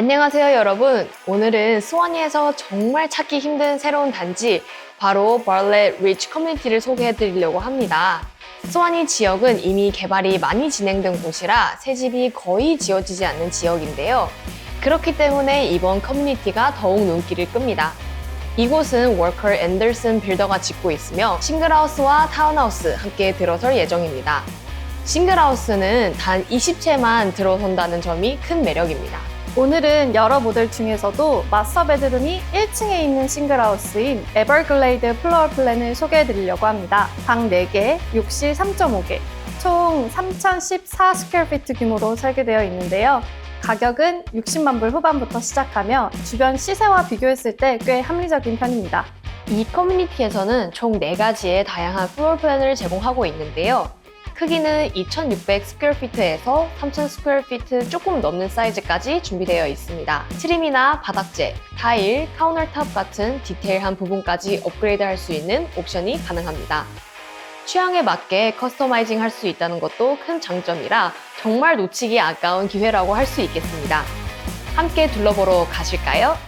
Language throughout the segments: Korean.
안녕하세요, 여러분. 오늘은 스와니에서 정말 찾기 힘든 새로운 단지, 바로 바를렛 리치 커뮤니티를 소개해 드리려고 합니다. 스와니 지역은 이미 개발이 많이 진행된 곳이라 새 집이 거의 지어지지 않는 지역인데요. 그렇기 때문에 이번 커뮤니티가 더욱 눈길을 끕니다. 이곳은 워커 앤더슨 빌더가 짓고 있으며 싱글하우스와 타운하우스 함께 들어설 예정입니다. 싱글하우스는 단 20채만 들어선다는 점이 큰 매력입니다. 오늘은 여러 모델 중에서도 마스터 베드룸이 1층에 있는 싱글하우스인 에버글레이드 플로어 플랜을 소개해 드리려고 합니다. 방 4개, 욕실 3.5개, 총 3014 스퀘어피트 규모로 설계되어 있는데요. 가격은 60만 불 후반부터 시작하며 주변 시세와 비교했을 때 꽤 합리적인 편입니다. 이 커뮤니티에서는 총 4가지의 다양한 플로어 플랜을 제공하고 있는데요. 크기는 2,600 스퀘어 피트에서 3,000 스퀘어 피트 조금 넘는 사이즈까지 준비되어 있습니다. 트림이나 바닥재, 타일, 카운터탑 같은 디테일한 부분까지 업그레이드 할 수 있는 옵션이 가능합니다. 취향에 맞게 커스터마이징 할 수 있다는 것도 큰 장점이라 정말 놓치기 아까운 기회라고 할 수 있겠습니다. 함께 둘러보러 가실까요?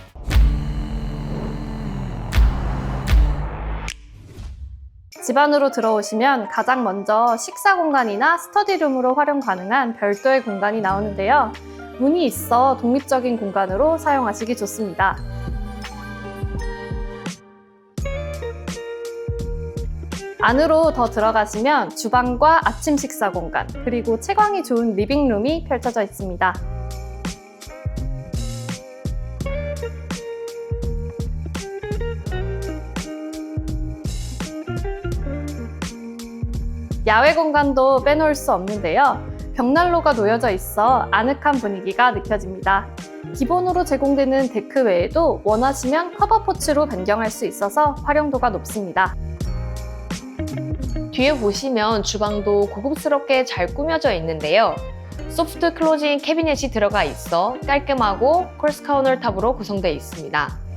집 안으로 들어오시면 가장 먼저 식사 공간이나 스터디룸으로 활용 가능한 별도의 공간이 나오는데요. 문이 있어 독립적인 공간으로 사용하시기 좋습니다. 안으로 더 들어가시면 주방과 아침 식사 공간, 그리고 채광이 좋은 리빙룸이 펼쳐져 있습니다. 야외 공간도 빼놓을 수 없는데요. 벽난로가 놓여져 있어 아늑한 분위기가 느껴집니다. 기본으로 제공되는 데크 외에도 원하시면 커버 포츠로 변경할 수 있어서 활용도가 높습니다. 뒤에 보시면 주방도 고급스럽게 잘 꾸며져 있는데요. 소프트 클로징 캐비넷이 들어가 있어 깔끔하고 콜스 카운터 탑으로 구성되어 있습니다.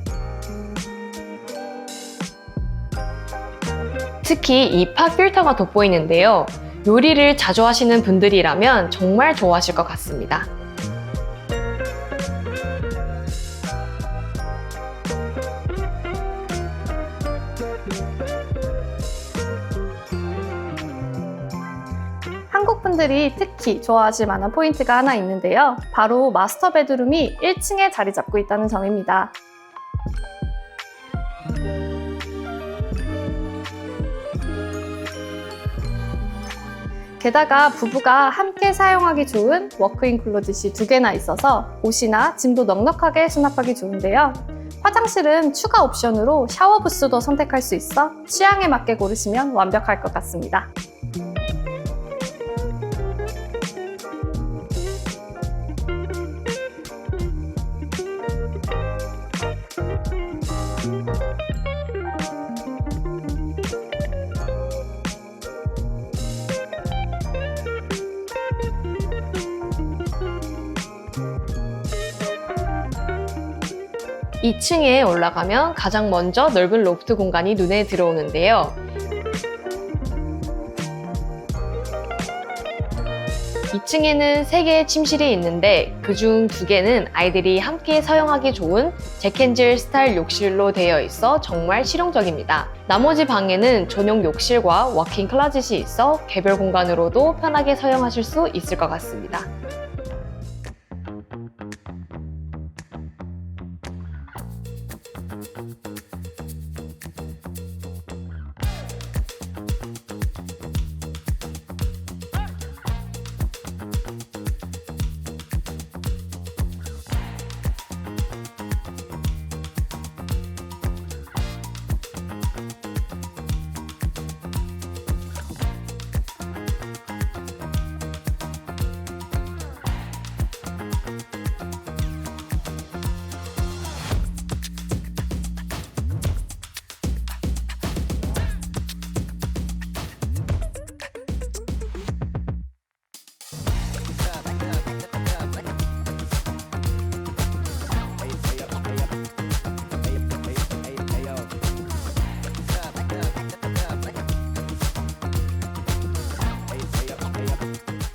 특히 이팝 필터가 돋보이는데요. 요리를 자주 하시는 분들이라면 정말 좋아하실 것 같습니다. 한국 분들이 특히 좋아하실 만한 포인트가 하나 있는데요. 바로 마스터 베드룸이 1층에 자리 잡고 있다는 점입니다. 게다가 부부가 함께 사용하기 좋은 워크인 클로짓이 두 개나 있어서 옷이나 짐도 넉넉하게 수납하기 좋은데요. 화장실은 추가 옵션으로 샤워 부스도 선택할 수 있어 취향에 맞게 고르시면 완벽할 것 같습니다. 2층에 올라가면 가장 먼저 넓은 로프트 공간이 눈에 들어오는데요. 2층에는 3개의 침실이 있는데 그중 2개는 아이들이 함께 사용하기 좋은 잭앤질 스타일 욕실로 되어 있어 정말 실용적입니다. 나머지 방에는 전용 욕실과 워킹 클라짓이 있어 개별 공간으로도 편하게 사용하실 수 있을 것 같습니다.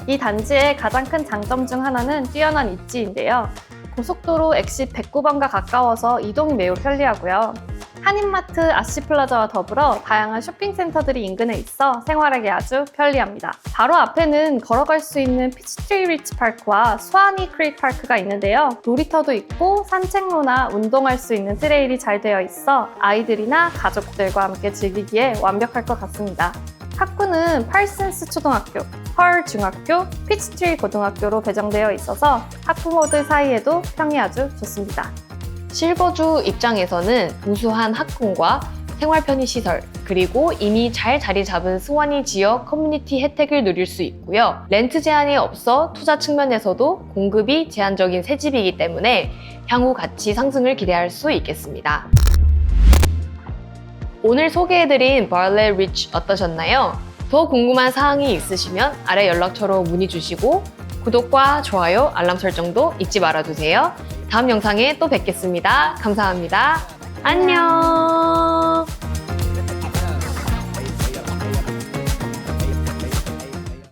이 단지의 가장 큰 장점 중 하나는 뛰어난 입지인데요. 고속도로 엑시 109번가 가까워서 이동이 매우 편리하고요. 한인마트 아시플라자와 더불어 다양한 쇼핑센터들이 인근에 있어 생활하기 아주 편리합니다. 바로 앞에는 걸어갈 수 있는 피치트리 리치 파크와 수아니 크릭 파크가 있는데요. 놀이터도 있고 산책로나 운동할 수 있는 트레일이 잘 되어 있어 아이들이나 가족들과 함께 즐기기에 완벽할 것 같습니다. 학구는 팔슨스 초등학교, 펄 중학교, 피치트리 고등학교로 배정되어 있어서 학부모들 사이에도 평이 아주 좋습니다. 실버주 입장에서는 우수한 학군과 생활 편의 시설, 그리고 이미 잘 자리 잡은 스와니 지역 커뮤니티 혜택을 누릴 수 있고요. 렌트 제한이 없어 투자 측면에서도 공급이 제한적인 새 집이기 때문에 향후 가치 상승을 기대할 수 있겠습니다. 오늘 소개해드린 바울렛 리치 어떠셨나요? 더 궁금한 사항이 있으시면 아래 연락처로 문의 주시고 구독과 좋아요, 알람 설정도 잊지 말아주세요. 다음 영상에 또 뵙겠습니다. 감사합니다. 안녕.